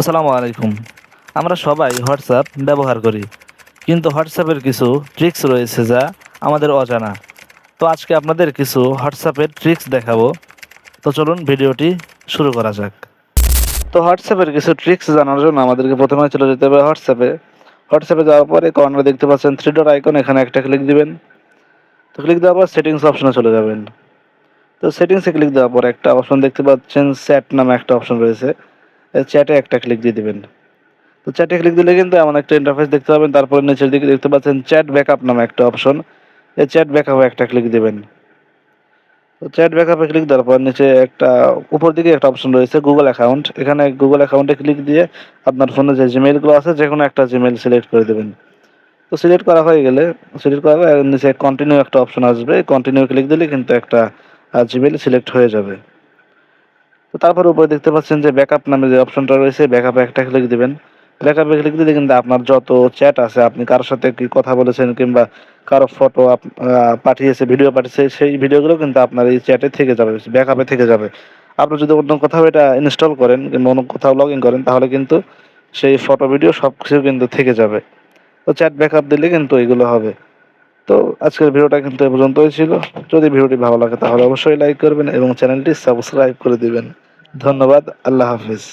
আসসালামু আলাইকুম। আমরা সবাই হোয়াটসঅ্যাপ ব্যবহার করি, কিন্তু হোয়াটসঅ্যাপের কিছু ট্রিক্স রয়েছে যা আমাদের অজানা। তো আজকে আপনাদের কিছু হোয়াটসঅ্যাপের ট্রিক্স দেখাবো। তো চলুন ভিডিওটি শুরু করা যাক। তো হোয়াটসঅ্যাপের কিছু ট্রিক্স জানার জন্য আমাদেরকে প্রথমে চলে যেতে হবে হোয়াটসঅ্যাপে। হোয়াটসঅ্যাপে যাওয়ার পরে কর্নারে দেখতে পাচ্ছেন থ্রি ডট আইকন এখানে একটা ক্লিক দিবেন। তো ক্লিক দেওয়ার পর সেটিংস অপশনে চলে যাবেন। তো সেটিংসে ক্লিক দেওয়ার পর একটা অপশন দেখতে পাচ্ছেন স্যাট নামে একটা অপশন রয়েছে। চ্যাটে একটা ক্লিক দিয়ে দিবেন। তো চ্যাটে ক্লিক দিলে কিন্তু এমন একটা ইন্টারফেস দেখতে পাবেন, তারপরে নিচের দিকে দেখতে পাচ্ছেন চ্যাট ব্যাকআপ নামে একটা অপশন এই চ্যাট ব্যাকআপে একটা ক্লিক দিবেন। তো চ্যাট ব্যাকআপে ক্লিক দেওয়ার পর নিচে একটা উপর দিকে একটা অপশন রয়েছে গুগল অ্যাকাউন্ট এখানে গুগল অ্যাকাউন্টে ক্লিক দিয়ে আপনার ফোনে যে জিমেইলগুলো আছে যে কোনো একটা জিমেইল সিলেক্ট করে দেবেন। তো সিলেক্ট করা হয়ে গেলে সিলেক্ট করা নিচে কন্টিনিউ একটা অপশন আসবে। কন্টিনিউ ক্লিক দিলে কিন্তু একটা জিমেইল সিলেক্ট হয়ে যাবে। তো তারপর উপরে দেখতে পাচ্ছেন যে ব্যাকআপ নামে যে অপশনটা রয়েছে ব্যাকআপে একটা ক্লিক দিবেন। ব্যাকআপে ক্লিক দিলে কিন্তু আপনার যত চ্যাট আছে, আপনি কারোর সাথে কি কথা বলেছেন কিংবা কারও ফটো পাঠিয়েছে ভিডিও পাঠিয়েছে, সেই ভিডিওগুলো কিন্তু আপনার এই চ্যাটে থেকে যাবে ব্যাকআপে থেকে যাবে। আপনি যদি অন্য কোথাও এটা ইনস্টল করেন কিংবা অন্য কোথাও লগ ইন করেন, তাহলে কিন্তু সেই ফটো ভিডিও সব কিছু কিন্তু থেকে যাবে। তো চ্যাট ব্যাকআপ দিলে কিন্তু এগুলো হবে। তো আজকের ভিডিওটা কিন্তু এ পর্যন্তই ছিল। যদি ভিডিওটি ভালো লাগে তাহলে অবশ্যই লাইক করবেন এবং চ্যানেলটি সাবস্ক্রাইব করে দিবেন। ধন্যবাদ, আল্লাহ হাফিজ।